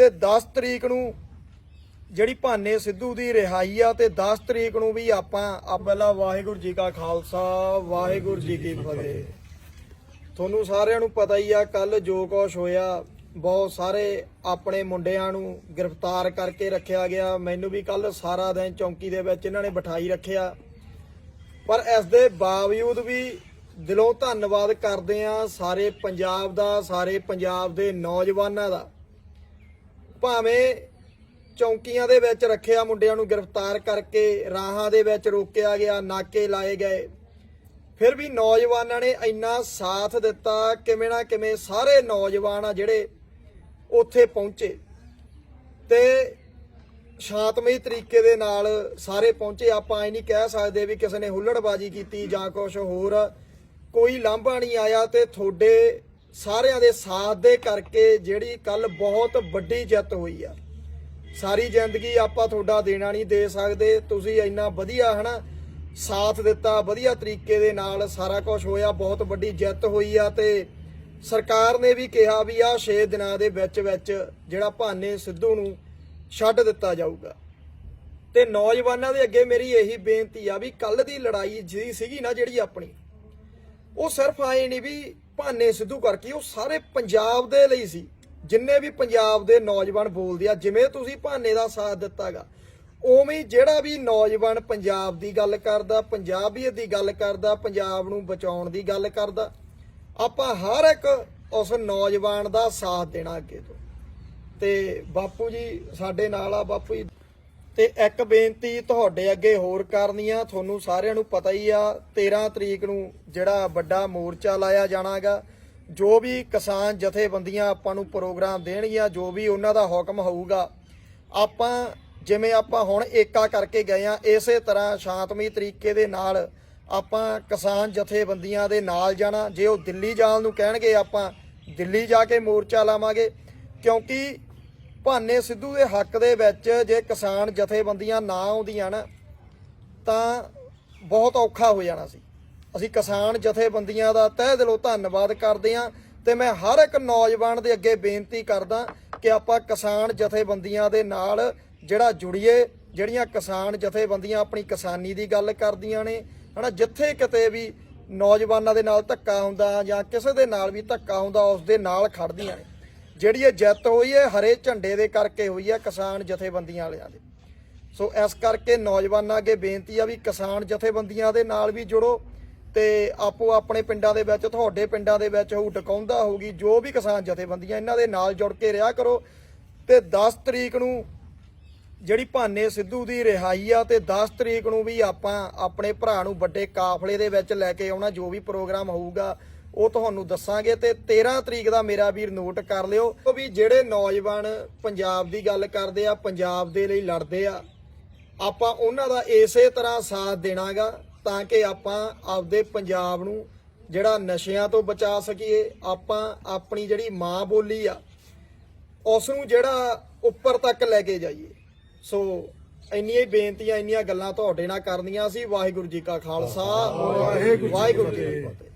ਤੇ 10 ਤਰੀਕ ਨੂੰ ਜਿਹੜੀ ਭਾਨੇ ਸਿੱਧੂ ਦੀ ਰਿਹਾਈ ਆ ਤੇ 10 ਤਰੀਕ ਨੂੰ ਵੀ ਆਪਾਂ ਆ ਪਹਿਲਾਂ ਵਾਹਿਗੁਰੂ ਜੀ ਕਾ ਖਾਲਸਾ, ਵਾਹਿਗੁਰੂ ਜੀ ਕੀ ਫਤਿਹ। ਤੁਹਾਨੂੰ ਸਾਰਿਆਂ ਨੂੰ ਪਤਾ ਹੀ ਆ ਕੱਲ ਜੋ ਕੁਛ ਹੋਇਆ, ਬਹੁਤ ਸਾਰੇ ਆਪਣੇ ਮੁੰਡਿਆਂ ਨੂੰ ਗ੍ਰਿਫਤਾਰ ਕਰਕੇ ਰੱਖਿਆ ਗਿਆ। ਮੈਨੂੰ ਵੀ ਕੱਲ ਸਾਰਾ ਦਿਨ ਚੌਂਕੀ ਦੇ ਵਿੱਚ ਇਹਨਾਂ ਨੇ ਬਿਠਾਈ ਰੱਖਿਆ। ਪਰ ਇਸ ਦੇ ਬਾਵਜੂਦ ਵੀ ਦਿਲੋਂ ਧੰਨਵਾਦ ਕਰਦੇ ਆ ਸਾਰੇ ਪੰਜਾਬ ਦਾ, ਸਾਰੇ ਪੰਜਾਬ ਦੇ ਨੌਜਵਾਨਾਂ ਦਾ। ਭਾਵੇਂ ਚੌਂਕੀਆਂ ਦੇ ਵਿੱਚ ਰੱਖਿਆ ਮੁੰਡਿਆਂ ਨੂੰ ਗ੍ਰਿਫਤਾਰ ਕਰਕੇ ਰਾਹਾਂ ਦੇ ਵਿੱਚ ਰੋਕਿਆ ਗਿਆ, ਨਾਕੇ ਲਾਏ ਗਏ। ਫਿਰ ਵੀ ਨੌਜਵਾਨਾਂ ਨੇ ਇੰਨਾ ਸਾਥ ਦਿੱਤਾ, ਕਿਵੇਂ ਨਾ ਕਿਵੇਂ ਸਾਰੇ ਨੌਜਵਾਨ ਆ ਜਿਹੜੇ ਉੱਥੇ ਪਹੁੰਚੇ। ਤੇ ਸ਼ਾਂਤਮਈ ਤਰੀਕੇ ਦੇ ਨਾਲ ਸਾਰੇ ਪਹੁੰਚੇ। ਆਪਾਂ ਇਹ ਨਹੀਂ ਕਹਿ ਸਕਦੇ ਵੀ ਕਿਸੇ ਨੇ ਹੁੱਲੜਬਾਜੀ ਕੀਤੀ ਜਾਂ ਕੁਝ ਹੋਰ। ਕੋਈ ਲਾਂਭਾ ਨਹੀਂ ਆਇਆ ਤੇ ਤੁਹਾਡੇ ਸਾਰਿਆਂ ਦੇ ਸਾਥ ਦੇ ਕਰਕੇ ਜਿਹੜੀ ਕੱਲ ਬਹੁਤ ਵੱਡੀ ਜਿੱਤ ਹੋਈ ਆ। ਸਾਰੀ ਜ਼ਿੰਦਗੀ ਆਪਾਂ ਤੁਹਾਡਾ ਦੇਣਾ ਨਹੀਂ ਦੇ ਸਕਦੇ, ਤੁਸੀਂ ਇੰਨਾ ਵਧੀਆ ਹਨਾ ਸਾਥ ਦਿੱਤਾ, ਵਧੀਆ ਤਰੀਕੇ ਦੇ ਨਾਲ ਸਾਰਾ ਕੁਝ ਹੋਇਆ, ਬਹੁਤ ਵੱਡੀ ਜਿੱਤ ਹੋਈ ਆ ਤੇ ਸਰਕਾਰ ਨੇ ਵੀ ਕਿਹਾ ਵੀ ਆ 6 ਦਿਨਾਂ ਦੇ ਵਿੱਚ ਵਿੱਚ ਜਿਹੜਾ ਭਾਨੇ ਸਿੱਧੂ ਨੂੰ ਛੱਡ ਦਿੱਤਾ ਜਾਊਗਾ। ਤੇ ਨੌਜਵਾਨਾਂ ਦੇ ਅੱਗੇ ਮੇਰੀ ਇਹੀ ਬੇਨਤੀ ਆ ਵੀ ਕੱਲ ਦੀ ਲੜਾਈ ਜੀ ਸੀਗੀ ਨਾ ਜਿਹੜੀ ਆਪਣੀ ਉਹ ਸਿਰਫ ਆਏ ਨਹੀਂ ਵੀ ਭਾਨੇ ਸਿੱਧੂ ਕਰਕੇ ਉਹ ਸਾਰੇ ਪੰਜਾਬ ਦੇ ਲਈ ਸੀ। ਜਿੰਨੇ ਵੀ ਪੰਜਾਬ ਦੇ ਨੌਜਵਾਨ ਬੋਲਦੇ ਆ, ਜਿਵੇਂ ਤੁਸੀਂ ਭਾਨੇ ਦਾ ਸਾਥ ਦਿੱਤਾਗਾ, ਉਵੇਂ ਜਿਹੜਾ ਵੀ ਨੌਜਵਾਨ ਪੰਜਾਬ ਦੀ ਗੱਲ ਕਰਦਾ, ਪੰਜਾਬੀਅਤ ਦੀ ਗੱਲ ਕਰਦਾ, ਪੰਜਾਬ ਨੂੰ ਬਚਾਉਣ ਦੀ ਗੱਲ ਕਰਦਾ, ਆਪਾਂ ਹਰ ਇੱਕ ਉਸ ਨੌਜਵਾਨ ਦਾ ਸਾਥ ਦੇਣਾ ਅੱਗੇ ਤੋਂ। ਤੇ ਬਾਪੂ ਜੀ ਸਾਡੇ ਨਾਲ ਆ, ਬਾਪੂ ਜੀ। ਤੇ ਇੱਕ ਬੇਨਤੀ ਤੁਹਾਡੇ ਅੱਗੇ ਹੋਰ ਕਰਨੀ ਆ ਤੁਹਾਨੂੰ ਸਾਰਿਆਂ ਨੂੰ ਪਤਾ ਹੀ ਆ 13 ਤਰੀਕ ਨੂੰ ਜਿਹੜਾ ਵੱਡਾ ਮੋਰਚਾ ਲਾਇਆ ਜਾਣਾਗਾ, ਜੋ ਵੀ ਕਿਸਾਨ ਜਥੇਬੰਦੀਆਂ ਆਪਾਂ ਨੂੰ ਪ੍ਰੋਗਰਾਮ ਦੇਣਗੀਆਂ, ਜੋ ਵੀ ਉਹਨਾਂ ਦਾ ਹੁਕਮ ਹੋਊਗਾ, ਆਪਾਂ ਜਿਵੇਂ ਆਪਾਂ ਹੁਣ ਏਕਾ ਕਰਕੇ ਗਏ ਆ, ਇਸੇ ਤਰ੍ਹਾਂ ਸ਼ਾਂਤਮਈ ਤਰੀਕੇ ਦੇ ਨਾਲ ਆਪਾਂ ਕਿਸਾਨ ਜਥੇਬੰਦੀਆਂ ਦੇ ਨਾਲ ਜਾਣਾ, ਜੇ ਉਹ ਦਿੱਲੀ ਜਾਣ ਨੂੰ ਕਹਿਣਗੇ, ਆਪਾਂ ਦਿੱਲੀ ਜਾ ਕੇ ਮੋਰਚਾ ਲਾਵਾਂਗੇ, ਕਿਉਂਕਿ ਭਾਨੇ ਸਿੱਧੂ ਦੇ ਹੱਕ ਦੇ ਵਿੱਚ ਜੇ ਕਿਸਾਨ ਜਥੇਬੰਦੀਆਂ ਨਾ ਆਉਂਦੀਆਂ ਨਾ, ਤਾਂ ਬਹੁਤ ਔਖਾ ਹੋ ਜਾਣਾ ਸੀ। ਅਸੀਂ ਕਿਸਾਨ ਜਥੇਬੰਦੀਆਂ ਦਾ ਤਹਿ ਦਿਲੋਂ ਧੰਨਵਾਦ ਕਰਦੇ ਹਾਂ ਤੇ ਮੈਂ ਹਰ ਇੱਕ ਨੌਜਵਾਨ ਦੇ ਅੱਗੇ ਬੇਨਤੀ ਕਰਦਾ ਕਿ ਆਪਾਂ ਕਿਸਾਨ ਜਥੇਬੰਦੀਆਂ ਦੇ ਨਾਲ ਜਿਹੜਾ ਜੁੜੀਏ, ਜਿਹੜੀਆਂ ਕਿਸਾਨ ਜਥੇਬੰਦੀਆਂ ਆਪਣੀ ਕਿਸਾਨੀ ਦੀ ਗੱਲ ਕਰਦੀਆਂ ਨੇ, ਹਨਾ, ਜਿੱਥੇ ਕਿਤੇ ਵੀ ਨੌਜਵਾਨਾਂ ਦੇ ਨਾਲ ਧੱਕਾ ਹੁੰਦਾ ਜਾਂ ਕਿਸੇ ਦੇ ਨਾਲ ਵੀ ਧੱਕਾ ਹੁੰਦਾ, ਉਸ ਦੇ ਨਾਲ ਖੜਦੀਆਂ ਨੇ। ਜਿਹੜੀ ਇਹ ਜਿੱਤ ਹੋਈ ਹੈ, ਹਰੇ ਝੰਡੇ ਦੇ ਕਰਕੇ ਹੋਈ ਹੈ ਕਿਸਾਨ ਜਥੇਬੰਦੀਆਂ ਵਾਲਿਆਂ ਦੇ। ਸੋ ਇਸ ਕਰਕੇ ਨੌਜਵਾਨਾਂ ਅੱਗੇ ਬੇਨਤੀ ਆ ਵੀ ਕਿਸਾਨ ਜਥੇਬੰਦੀਆਂ ਦੇ ਨਾਲ ਵੀ ਜੁੜੋ ਤੇ ਆਪੋ ਆਪਣੇ ਪਿੰਡਾਂ ਦੇ ਵਿੱਚ, ਤੁਹਾਡੇ ਪਿੰਡਾਂ ਦੇ ਵਿੱਚ ਹੋਊ ਟਕਾਉਂਦਾ ਹੋਊਗੀ, ਜੋ ਵੀ ਕਿਸਾਨ ਜਥੇਬੰਦੀਆਂ ਇਹਨਾਂ ਦੇ ਨਾਲ ਜੁੜ ਕੇ ਰਿਹਾ ਕਰੋ। ਤੇ 10 ਤਰੀਕ ਨੂੰ ਜਿਹੜੀ ਭਾਨੇ ਸਿੱਧੂ ਦੀ ਰਿਹਾਈ ਆ ਤੇ 10 ਤਰੀਕ ਨੂੰ ਵੀ ਆਪਾਂ ਆਪਣੇ ਭਰਾ ਨੂੰ ਵੱਡੇ ਕਾਫਲੇ ਦੇ ਵਿੱਚ ਲੈ ਕੇ ਆਉਣਾ, ਜੋ ਵੀ ਪ੍ਰੋਗਰਾਮ ਹੋਊਗਾ ਉਹ ਤੁਹਾਨੂੰ ਦੱਸਾਂਗੇ ਤੇ 13 ਤਰੀਕ ਦਾ ਮੇਰਾ ਵੀਰ ਨੋਟ ਕਰ ਲਿਓ ਵੀ ਜਿਹੜੇ ਨੌਜਵਾਨ ਪੰਜਾਬ ਦੀ ਗੱਲ ਕਰਦੇ ਆ ਪੰਜਾਬ ਦੇ ਲਈ ਲੜਦੇ ਆ ਆਪਾਂ ਉਹਨਾਂ ਦਾ ਇਸੇ ਤਰ੍ਹਾਂ ਸਾਥ ਦੇਣਾਗਾ ਤਾਂ ਕਿ ਆਪਾਂ ਆਪਦੇ ਪੰਜਾਬ ਨੂੰ ਜਿਹੜਾ ਨਸ਼ਿਆਂ ਤੋਂ ਬਚਾ ਸਕੀਏ ਆਪਾਂ ਆਪਣੀ ਜਿਹੜੀ ਮਾਂ ਬੋਲੀ ਆ ਉਸ ਨੂੰ ਜਿਹੜਾ ਉੱਪਰ ਤੱਕ ਲੈ ਕੇ ਜਾਈਏ। ਸੋ ਇੰਨੀਆਂ ਹੀ ਬੇਨਤੀਆਂ ਇੰਨੀਆਂ ਗੱਲਾਂ ਤੁਹਾਡੇ ਨਾਲ ਕਰਨੀਆਂ ਸੀ। ਵਾਹਿਗੁਰੂ ਜੀ ਕਾ ਖਾਲਸਾ ਵਾਹਿਗੁਰੂ ਜੀ ਕੀ ਫਤਿਹ।